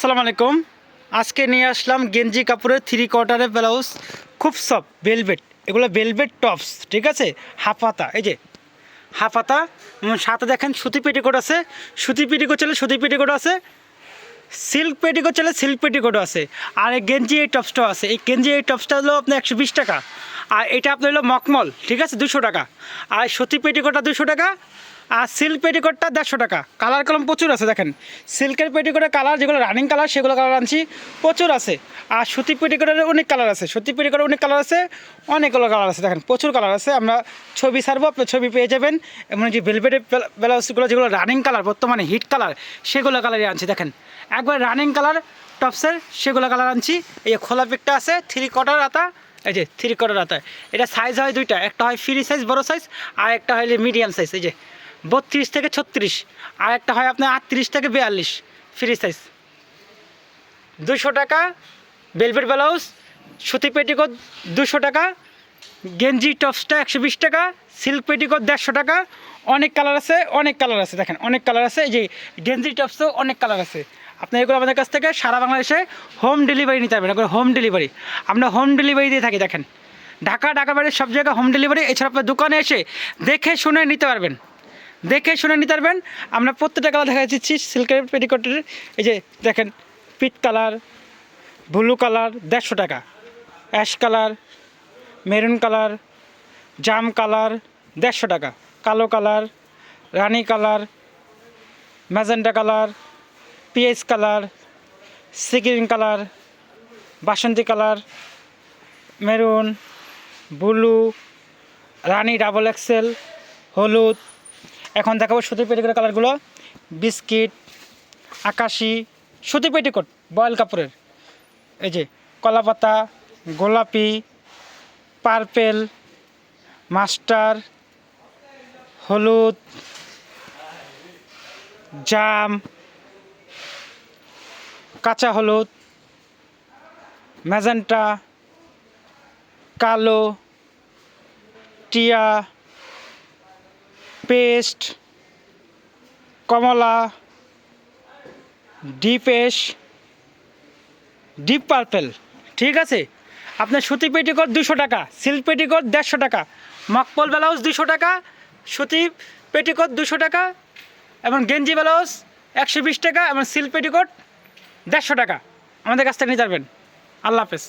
আসসালামু আলাইকুম। আজকে নিয়ে আসলাম গেঞ্জি কাপড়ের থ্রি কোয়ার্টারের ব্লাউজ খুব সব বেলভেট এগুলো বেলভেট টপস ঠিক আছে? হাফাতা এই যে হাফাতা সাথে দেখেন সুতি পেটিকোট আছে। সুতি পেটিকোট চলে সুতি পেটিকোট আছে সিল্ক পেটিকোট চলে সিল্ক পেটিকোটও আছে। আর এই গেঞ্জি এই টপসটাও আছে। এই গেঞ্জি এই টপসটা হলো আপনার একশো বিশ টাকা। আর এটা আপনার হলো মকমল, ঠিক আছে? দুশো টাকা। আর সুতি পেটিকোটটা দুশো টাকা। আর সিল্ক পেটিকোটটা দেড়শো টাকা। কালার কলম প্রচুর আছে, দেখেন। সিল্কের পেটিকোটের কালার যেগুলো রানিং কালার সেগুলো কালার আনছি, প্রচুর আছে। আর সুতি পেটিকোটের অনেক কালার আছে। সুতি পেটিকোটের অনেক কালার আছে, অনেকগুলো কালার আছে, দেখেন। প্রচুর কালার আছে। আমরা ছবি ছাড়বো আপনি ছবি পেয়ে যাবেন। এমন যে ভেলভেটের ব্লাউজগুলো, যেগুলো রানিং কালার বর্তমানে হিট কালার সেগুলো কালারই আনছি, দেখেন। একবার রানিং কালার টপসের সেগুলো কালার আনছি। এই খোলা পিকটা আছে থ্রি কোয়ার্টার আতা, এই যে থ্রি কোয়ার্টার আতা। এটা সাইজ হয় দুইটা, একটা হয় ফ্রি সাইজ বড় সাইজ আর একটা হয় মিডিয়াম সাইজ এই যে বত্রিশ থেকে ছত্রিশ। আর একটা হয় আপনার আটত্রিশ থেকে বিয়াল্লিশ। ফ্রি সাইজ দুশো টাকা বেলভেট ব্লাউজ সুতি পেটিকোট দুশো টাকা, গেঞ্জি টপসটা একশো বিশ টাকা সিল্ক পেটিকোট দেড়শো টাকা। অনেক কালার আছে, অনেক কালার আছে, দেখেন, অনেক কালার আছে। এই যে গেঞ্জি টপসও অনেক কালার আছে। আপনি এগুলো আমাদের কাছ থেকে সারা বাংলাদেশে হোম ডেলিভারি নিতে পারবেন হোম ডেলিভারি আমরা হোম ডেলিভারি দিয়ে থাকি, দেখেন। ঢাকা ঢাকা বাড়ির সব জায়গায় হোম ডেলিভারি এছাড়া আপনার দোকানে এসে দেখে শুনে নিতে পারবেন। দেখে শুনে নিতে পারবেন। আমরা প্রত্যেকটা কালার দেখা দিচ্ছি সিল্কের পেটিকোটের এই যে দেখেন পিট কালার ব্লু কালার দেড়শো টাকা। অ্যাশ কালার মেরুন কালার জাম কালার দেড়শো টাকা। কালো কালার রানি কালার ম্যাজেন্টা কালার পিএস কালার সিগ্রিন কালার বাসন্তী কালার মেরুন ব্লু রানি ডাবল এক্সেল হলুদ এখন দেখাবো সুতি পেটিকোটের কালারগুলো। বিস্কিট, আকাশি সুতি পেটিকোট, বয়েল কাপড়ের। এই যে, কলাপাতা, গোলাপি, পার্পেল, মাস্টার, হলুদ, জাম, কাঁচা হলুদ, ম্যাজেন্টা, কালো, টিয়া পেস্ট, কমলা, ডিপ ডিপেশ ডিপ পার্পেল, ঠিক আছে? আপনার সুতি পেটিকোট দুশো টাকা, সিল্ক পেটিকোট দেড়শো টাকা মকপল ব্লাউজ দুশো টাকা, সুতি পেটিকোট দুশো টাকা, এবং গেঞ্জি ব্লাউজ একশো বিশ টাকা, এবং সিল্ক পেটিকোট দেড়শো টাকা। আমাদের কাছ থেকে নিয়ে যাবেন। আল্লাহ হাফেজ।